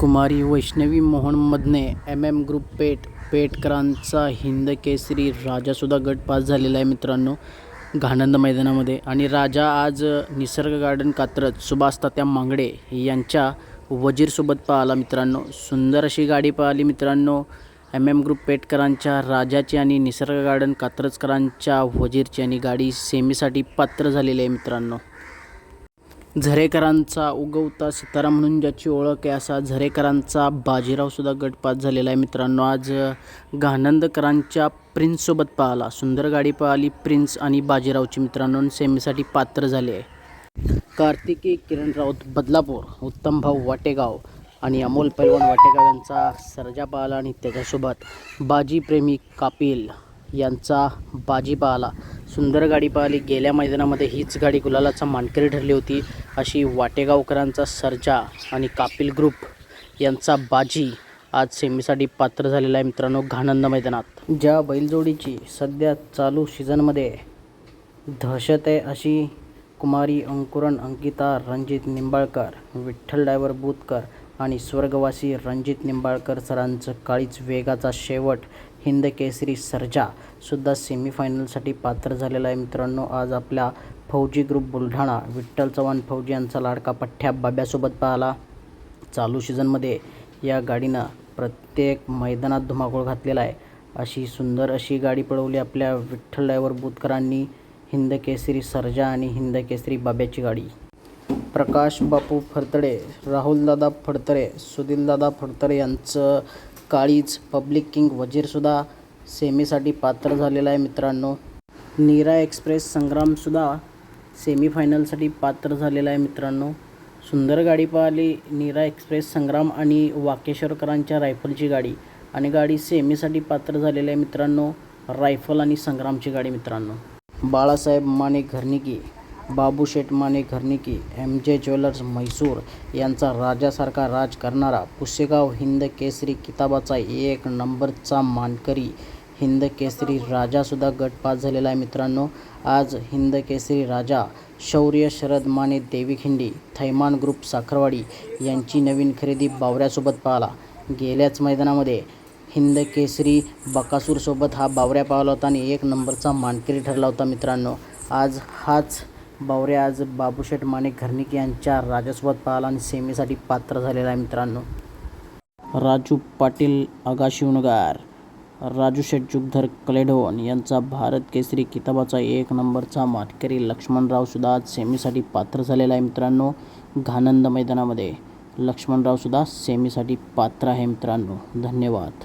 Kumari Vaishnavi Mohan Madane M M group पेट पेठकरांचा हिंद केसरी राजासुद्धा गट पास झालेला आहे मित्रांनो घाणंद मैदानामध्ये. आणि राजा आज निसर्ग गार्डन कात्रज सुभाष तात्या मांगडे यांच्या वजीरसोबत पाहिला मित्रांनो. सुंदर अशी गाडी पाहिली मित्रांनो एम एम ग्रुप पेठकरांच्या राजाची आणि निसर्ग गार्डन कात्रजकरांच्या वजीरची. आणि गाडी सेमीसाठी पात्र झालेली आहे मित्रांनो. झरेकरांचा उगवता सितारा म्हणून ज्याची ओळख आहे असा झरेकरांचा बाजीरावसुद्धा गटपात झालेला आहे मित्रांनो. आज गानंदकरांच्या प्रिन्ससोबत पाहिला. सुंदर गाडी पाहिली प्रिन्स आणि बाजीरावची मित्रांनो सेमीसाठी पात्र झाले आहे. कार्तिकी किरण राऊत बदलापूर उत्तम भाऊ वाटेगाव आणि अमोल पैलवान वाटेगाव यांचा सरजा पाहला आणि त्याच्यासोबत बाजीप्रेमी कापिल यांचा बाजी पाहिला. सुंदर गाडी पाहिली. गेल्या मैदानामध्ये हीच गाडी गुलालाचा मानकरी ठरली होती. अशी वाटेगावकरांचा सर्जा आणि कापिल ग्रुप यांचा बाजी आज सेमीसाठी पात्र झालेला आहे मित्रांनो घाणंद मैदानात. ज्या बैलजोडीची सध्या चालू सीझनमध्ये दहशत आहे अशी कुमारी अंकुरण अंकिता रणजित निंबाळकर विठ्ठल डायव्हर बुतकर आणि स्वर्गवासी रणजित निंबाळकर सरांचं काळीच वेगाचा शेवट हिंद केसरी सर्जा सुद्धा सेमीफायनलसाठी पात्र झालेला आहे मित्रांनो. आज आपल्या फौजी ग्रुप बुलढाणा विठ्ठल चव्हाण फौजी यांचा लाडका पठ्ठ्या बाब्यासोबत पाहिला. चालू सीझनमध्ये या गाडीनं प्रत्येक मैदानात धुमाकूळ घातलेला आहे. अशी सुंदर अशी गाडी पळवली आपल्या विठ्ठल ड्रायव्हर बुतकरांनी हिंद केसरी सर्जा आणि हिंद केसरी बाब्याची गाडी. प्रकाश बापू फडतडे राहुलदादा फडतरे सुधीलदादा फडतरे यांचं काळीज पब्लिक किंग वजीरसुद्धा सेमीसाठी पात्र झालेलं आहे मित्रांनो. नीरा एक्सप्रेस संग्रामसुद्धा सेमीफायनलसाठी पात्र झालेला आहे मित्रांनो. सुंदर गाडी पाहिली नीरा एक्सप्रेस संग्राम आणि वाकेश्वरकरांच्या रायफलची गाडी. आणि गाडी सेमीसाठी पात्र झालेली आहे मित्रांनो रायफल आणि संग्रामची गाडी मित्रांनो. बाळासाहेब माने घरनिकी बाबूशेठ माने घरणिकी एम जे ज्वेलर्स म्हैसूर यांचा राजासारखा राज करणारा पुसेगाव हिंद केसरी किताबाचा एक नंबरचा मानकरी. हिंद केसरी राजासुद्धा गटपात झालेला आहे मित्रांनो. आज हिंद केसरी राजा शौर्य शरद माने देवीखिंडी थैमान ग्रुप साखरवाडी यांची नवीन खरेदी बावऱ्यासोबत पाहिला. गेल्याच मैदानामध्ये हिंद केसरी बकासूरसोबत हा बावऱ्या पावला होता आणि एक नंबरचा मानकरी ठरला होता मित्रांनो. आज हाच बावरे आज बाबूशेठ माणिक घरनिक यांच्या राजासोबत पाल आणि सेमीसाठी पात्र झालेला आहे मित्रांनो. राजू पाटील आगाशिवणगार राजू शेठ जुगधर कलेढोन यांचा भारत केसरी किताबाचा एक नंबरचा माटकरी लक्ष्मणराव सुद्धा आज सेमीसाठी पात्र झालेला आहे मित्रांनो. घानंद मैदानामध्ये लक्ष्मणराव सुद्धा सेमीसाठी पात्र आहे मित्रांनो. धन्यवाद.